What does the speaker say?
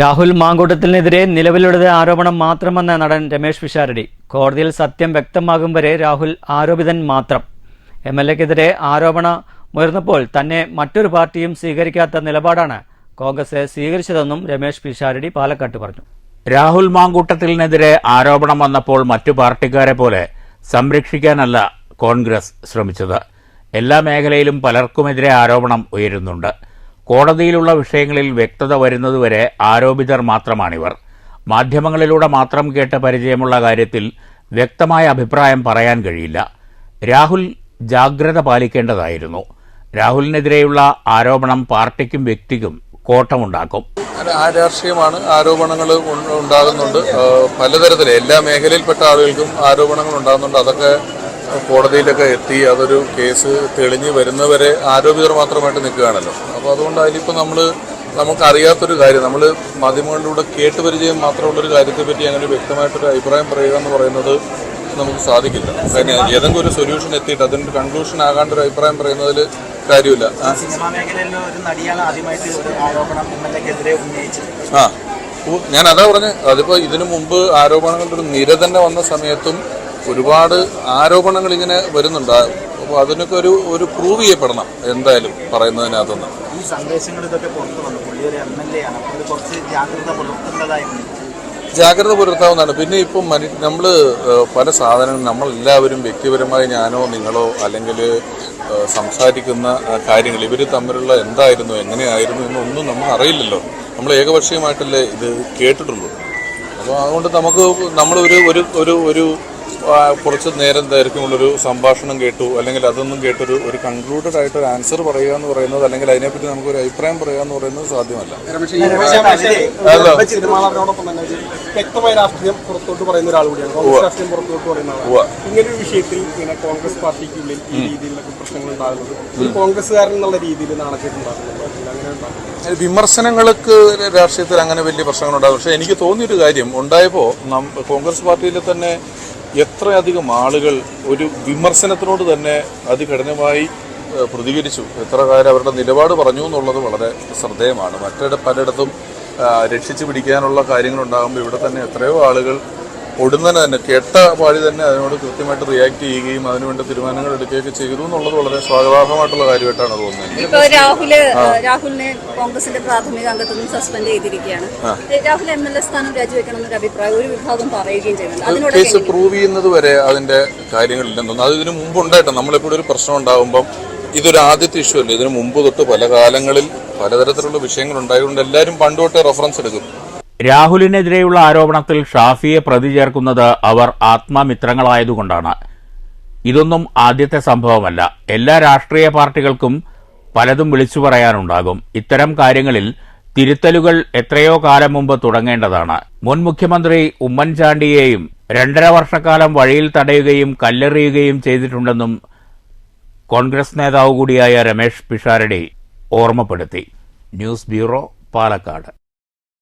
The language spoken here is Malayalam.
രാഹുൽ മാങ്കൂട്ടത്തിനെതിരെ നിലവിലുള്ളത് ആരോപണം മാത്രമെന്ന നടൻ രമേശ് പിഷാരടി. കോടതിയിൽ സത്യം വ്യക്തമാകും വരെ രാഹുൽ ആരോപിതൻ മാത്രം. എം എൽ എക്കെതിരെ ആരോപണം ഉയർന്നപ്പോൾ തന്നെ മറ്റൊരു പാർട്ടിയും സ്വീകരിക്കാത്ത നിലപാടാണ് കോൺഗ്രസ് സ്വീകരിച്ചതെന്നും രമേശ് പിഷാരടി പാലക്കാട്ട് പറഞ്ഞു. രാഹുൽ മാങ്കൂട്ടത്തിനെതിരെ ആരോപണം വന്നപ്പോൾ മറ്റു പാർട്ടിക്കാരെ പോലെ സംരക്ഷിക്കാനല്ല കോൺഗ്രസ് ശ്രമിച്ചത്. എല്ലാ മേഖലയിലും പലർക്കുമെതിരെ ആരോപണം ഉയരുന്നുണ്ട്. കോടതിയിലുള്ള വിഷയങ്ങളിൽ വ്യക്തത വരുന്നതുവരെ ആരോപിതർ മാത്രമാണിവർ. മാധ്യമങ്ങളിലൂടെ മാത്രം കേട്ട് പരിചയമുള്ള കാര്യത്തിൽ വ്യക്തമായ അഭിപ്രായം പറയാൻ കഴിയില്ല. രാഹുൽ ജാഗ്രത പാലിക്കേണ്ടതായിരുന്നു. രാഹുലിനെതിരെയുള്ള ആരോപണം പാർട്ടിക്കും വ്യക്തിക്കും കോട്ടമുണ്ടാക്കും. രാഷ്ട്രീയമാണ് ആരോപണങ്ങൾ ഉണ്ടാകുന്നുണ്ട്. പലതരത്തിൽ എല്ലാ മേഖലയിൽപ്പെട്ട ആളുകൾക്കും ആരോപണങ്ങൾ ഉണ്ടാകുന്നുണ്ട്. അതൊക്കെ കോടതിയിലൊക്കെ എത്തി അതൊരു കേസ് തെളിഞ്ഞ് വരുന്നവരെ ആരോപിതർ മാത്രമായിട്ട് നിൽക്കുകയാണല്ലോ. അപ്പോൾ അതുകൊണ്ട് അതിലിപ്പോൾ നമ്മൾ നമുക്കറിയാത്തൊരു കാര്യം നമ്മൾ മാധ്യമങ്ങളിലൂടെ കേട്ട് പരിചയം മാത്രമുള്ളൊരു കാര്യത്തെപ്പറ്റി അങ്ങനെ വ്യക്തമായിട്ടൊരു അഭിപ്രായം പറയുക എന്ന് പറയുന്നത് നമുക്ക് സാധിക്കില്ല. കാരണം ഏതെങ്കിലും ഒരു സൊല്യൂഷൻ എത്തിയിട്ട് അതിന്റെ കൺക്ലൂഷൻ ആകാണ്ട് ഒരു അഭിപ്രായം പറയുന്നതിൽ കാര്യമില്ല. ആ. ഞാൻ അതാ പറഞ്ഞത് അതിപ്പോൾ ഇതിനു മുമ്പ് ആരോപണങ്ങളുടെ ഒരു നിര തന്നെ വന്ന സമയത്തും ഒരുപാട് ആരോപണങ്ങൾ ഇങ്ങനെ വരുന്നുണ്ട്. അപ്പോൾ അതിനൊക്കെ ഒരു ഒരു പ്രൂവ് ചെയ്യപ്പെടണം എന്തായാലും പറയുന്നതിനകത്തുനിന്ന്. ഈ സന്ദേശങ്ങൾ ഇതൊക്കെ പുറത്തു വന്നു. പുള്ളി ഒരു എം എൽ എ ആണ് അപ്പോൾ കുറച്ച് ജാഗ്രത ജാഗ്രത പുലർത്താവുന്നതാണ്. പിന്നെ ഇപ്പം മനു നമ്മൾ പല സാധനങ്ങളും നമ്മളെല്ലാവരും വ്യക്തിപരമായി ഞാനോ നിങ്ങളോ അല്ലെങ്കിൽ സംസാരിക്കുന്ന കാര്യങ്ങൾ ഇവർ തമ്മിലുള്ള എന്തായിരുന്നു എങ്ങനെയായിരുന്നു എന്നൊന്നും നമ്മൾ അറിയില്ലല്ലോ. നമ്മൾ ഏകപക്ഷീയമായിട്ടല്ലേ ഇത് കേട്ടിട്ടുള്ളൂ. അപ്പോൾ അതുകൊണ്ട് നമുക്ക് നമ്മളൊരു ഒരു ഒരു ഒരു കുറച്ച് നേരം ദൈർഘ്യമുള്ളൊരു സംഭാഷണം കേട്ടു. അല്ലെങ്കിൽ അതൊന്നും കേട്ടൊരു ഒരു കൺക്ലൂഡഡ് ആയിട്ട് ഒരു ആൻസർ പറയുക എന്ന് പറയുന്നത് അല്ലെങ്കിൽ അതിനെപ്പറ്റി നമുക്ക് ഒരു അഭിപ്രായം പറയുക എന്ന് പറയുന്നത് സാധ്യമല്ല. വ്യക്തമായ രാഷ്ട്രീയം പുറത്തോട്ട് പറയുന്ന ഒരാൾ കൂടിയാണ്. കോൺഗ്രസ് രാഷ്ട്രീയം പുറത്തോട്ട് പറയുന്ന ഇങ്ങനെ ഒരു വിഷയത്തിൽ ഇങ്ങനെ കോൺഗ്രസ് പാർട്ടിക്കുള്ളിൽ ഈ രീതിയിലുള്ള പ്രശ്നങ്ങൾ ഉണ്ടാകുന്നത് ഒരു കോൺഗ്രസ്സുകാരൻ എന്നുള്ള രീതിയിൽ നാണക്കേട്ടുണ്ടാകുന്നുണ്ടോ അല്ലെങ്കിൽ അങ്ങനെ ഉണ്ടാകുന്നു വിമർശനങ്ങൾക്ക് രാഷ്ട്രീയത്തിൽ അങ്ങനെ വലിയ പ്രശ്നങ്ങളുണ്ടാകും. പക്ഷെ എനിക്ക് തോന്നിയൊരു കാര്യം ഉണ്ടായപ്പോൾ നം- കോൺഗ്രസ് പാർട്ടിയിൽ തന്നെ എത്രയധികം ആളുകൾ ഒരു വിമർശനത്തിനോട് തന്നെ അതികഠിനമായി പ്രതികരിച്ചു? എത്ര കാര്യം അവരുടെ നിലപാട് പറഞ്ഞു എന്നുള്ളത് വളരെ ശ്രദ്ധേയമാണ്. മറ്റിട പലയിടത്തും രക്ഷിച്ചു പിടിക്കാനുള്ള കാര്യങ്ങളുണ്ടാകുമ്പോൾ ഇവിടെ തന്നെ എത്രയോ ആളുകൾ ഉടനെ തന്നെ കേട്ട പാടി തന്നെ അതിനോട് കൃത്യമായിട്ട് റിയാക്ട് ചെയ്യുകയും അതിനുവേണ്ട തീരുമാനങ്ങൾ എടുക്കുകയൊക്കെ ചെയ്തു എന്നുള്ളത് വളരെ സ്വാഗതാർഹമായിട്ടുള്ള കാര്യമായിട്ടാണ് തോന്നുന്നത്. ഇപ്പൊ രാഹുൽ രാഹുലിനെ കോൺഗ്രസിന്റെ പ്രാഥമിക അംഗത്വം നിന്ന് സസ്പെൻഡ് ചെയ്തിരിക്കുകയാണ്. രാഹുൽ എം എൽ എ സ്ഥാനം രാജിവെക്കണം എന്നൊരു അഭിപ്രായം ഒരു വിഭാഗം പറയുകയും ചെയ്യുന്നുണ്ട്. കേസ് പ്രൂവ് ചെയ്യുന്നത് വരെ അതിന്റെ കാര്യങ്ങളില്ലെന്ന് തോന്നുന്നു. അത് ഇതിനു മുമ്പ് ഉണ്ടായിട്ട് നമ്മളെപ്പോഴും ഒരു പ്രശ്നം ഉണ്ടാകുമ്പം ഇതൊരു ആദ്യത്തെ ഇഷ്യൂ അല്ലേ? ഇതിനു മുമ്പ് തൊട്ട് പല കാലങ്ങളിൽ പലതരത്തിലുള്ള വിഷയങ്ങൾ ഉണ്ടായതുകൊണ്ട് എല്ലാവരും പണ്ട് തൊട്ടേ റെഫറൻസ് എടുക്കും. രാഹുലിനെതിരെയുള്ള ആരോപണത്തിൽ ഷാഫിയെ പ്രതി ചേർക്കുന്നത് അവർ ആത്മമിത്രങ്ങളായതുകൊണ്ടാണ്. ഇതൊന്നും ആദ്യത്തെ സംഭവമല്ല. എല്ലാ രാഷ്ട്രീയ പാർട്ടികൾക്കും പലതും വിളിച്ചു പറയാനുണ്ടാകും. ഇത്തരം കാര്യങ്ങളിൽ തിരുത്തലുകൾ എത്രയോ കാലം മുമ്പ് തുടങ്ങേണ്ടതാണ്. മുൻ മുഖ്യമന്ത്രി ഉമ്മൻചാണ്ടിയെയും രണ്ടര വർഷക്കാലം വഴിയിൽ തടയുകയും കല്ലെറിയുകയും ചെയ്തിട്ടുണ്ടെന്നും കോൺഗ്രസ് നേതാവ് കൂടിയായ രമേഷ് പിഷാരടി ഓർമ്മപ്പെടുത്തി. News bureau Palakkad.